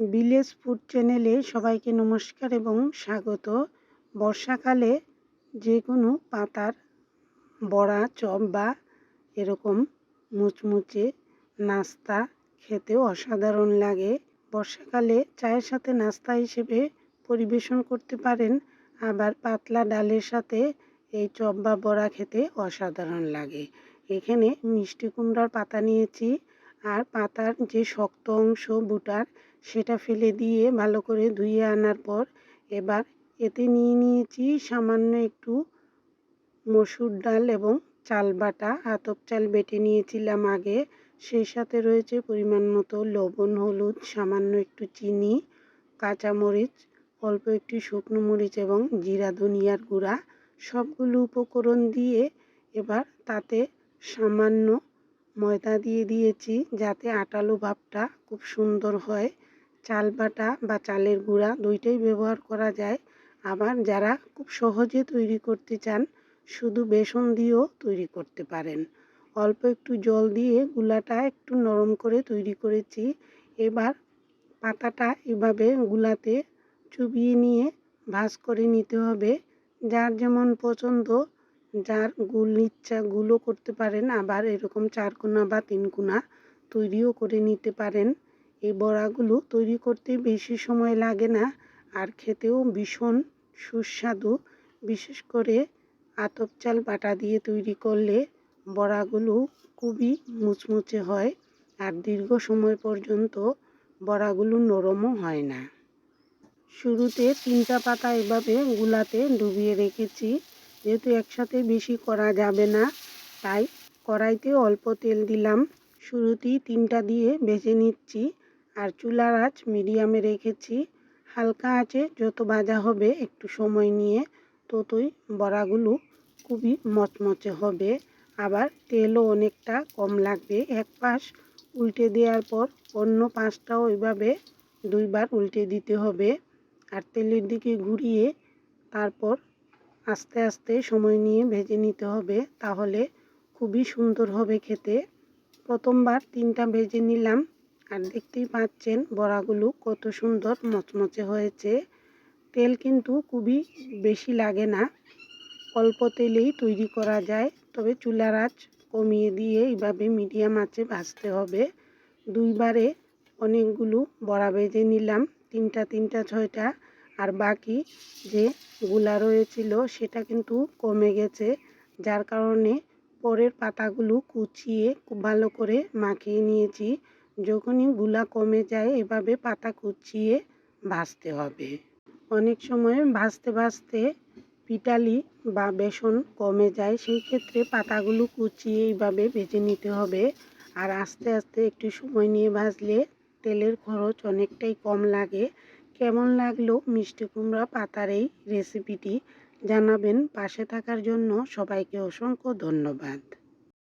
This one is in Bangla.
ভিলেজ ফুড চ্যানেলে সবাইকে নমস্কার এবং স্বাগত। বর্ষাকালে যে কোনো পাতার বড়া, চপ বা এরকম মুচমুচে নাস্তা খেতে অসাধারণ লাগে। বর্ষাকালে চায়ের সাথে নাস্তা হিসেবে পরিবেশন করতে পারেন, আবার পাতলা ডালের সাথে এই চপ বা বড়া খেতে অসাধারণ লাগে। এখানে মিষ্টি কুমড়ার পাতা নিয়েছি, আর পাতার যে শক্ত অংশ, বুটার সেটা ফেলে দিয়ে ভালো করে ধুয়ে আনার পর এবার এতে নিয়ে নিয়েছি সামান্য একটু মসুর ডাল এবং চাল বাটা। আতপ চাল বেটে নিয়েছিলাম আগে। সেই সাথে রয়েছে পরিমাণ মতো লবণ, হলুদ, সামান্য একটু চিনি কাঁচামরিচ অল্প একটু শুকনো মরিচ এবং জিরা, ধনিয়ার গুঁড়া। সবগুলো উপকরণ দিয়ে এবার তাতে সামান্য ময়দা দিয়ে দিয়েছি যাতে আটালো ভাবটা খুব সুন্দর হয়। চাল বাটা বা চালের গুঁড়া দুইটাই ব্যবহার করা যায়। আবার যারা খুব সহজে তৈরি করতে চান, শুধু বেসন দিয়েও তৈরি করতে পারেন। অল্প একটু জল দিয়ে গুলাটা একটু নরম করে তৈরি করেছি। এবার পাতাটা এভাবে গুলাতে চুবিয়ে নিয়ে ভাজ করে নিতে হবে। যার যেমন পছন্দ, যার গুল ইচ্ছা গুলো করতে পারেন। আবার এরকম চার কোনা বা তিন কোনা তৈরিও করে নিতে পারেন। এই বড়াগুলো তৈরি করতে বেশি সময় লাগে না আর খেতেও ভীষণ সুস্বাদু। বিশেষ করে আতপ চাল বাটা দিয়ে তৈরি করলে বড়াগুলো খুবই মুচমুচে হয় আর দীর্ঘ সময় পর্যন্ত বড়াগুলো নরমও হয় না। শুরুতে তিনটা পাতা এভাবে গুলাতে ডুবিয়ে রেখেছি, যেহেতু একসাথে বেশি করা যাবে না, তাই কড়াইতে অল্প তেল দিলাম। শুরুতেই তিনটা দিয়ে ভেজে নিচ্ছি। আর চুলার আঁচ মিডিয়ামে রেখেছি। হালকা আঁচে যত ভাজা হবে একটু সময় নিয়ে ততই বড়াগুলো খুবই মচমচে হবে। আবার তেলও অনেকটা কম লাগবে। এক পাশ উল্টে দেওয়ার পর অন্য পাশটাও ওইভাবে দুইবার উল্টে দিতে হবে। আর তেলের দিকে ঘুরিয়ে তারপর আস্তে আস্তে সময় নিয়ে ভেজে নিতে হবে। তাহলে খুবই সুন্দর হবে খেতে। প্রথমবার তিনটা ভেজে নিলাম। আর দেখতেই পাচ্ছেন বড়াগুলো কত সুন্দর মচমচে হয়েছে। তেল কিন্তু খুবই বেশি লাগে না, অল্প তেলেই তৈরি করা যায়। তবে চুলার আঁচ কমিয়ে দিয়ে এইভাবে মিডিয়াম আঁচে ভাজতে হবে। দুইবারে অনেকগুলো বড়া ভেজে নিলাম, তিনটা তিনটা, ছয়টা। আর বাকি যে গুলা রয়েছিল সেটা কিন্তু কমে গেছে, যার কারণে পরের পাতাগুলো কুচিয়ে খুব ভালো করে মাখিয়ে নিয়েছি। যখনই গুলা কমে যায়, এভাবে পাতা কুচিয়ে ভাজতে হবে। অনেক সময় ভাজতে ভাজতে পিটালি বা বেসন কমে যায়, সেই ক্ষেত্রে পাতাগুলো কুচিয়ে এইভাবে ভেজে নিতে হবে। আর আস্তে আস্তে একটু সময় নিয়ে ভাজলে তেলের খরচ অনেকটাই কম লাগে। কেমন লাগল মিষ্টি কুমড়া পাতার এই রেসিপিটি জানাবেন। পাশে থাকার জন্য সবাইকে অসংখ্য ধন্যবাদ।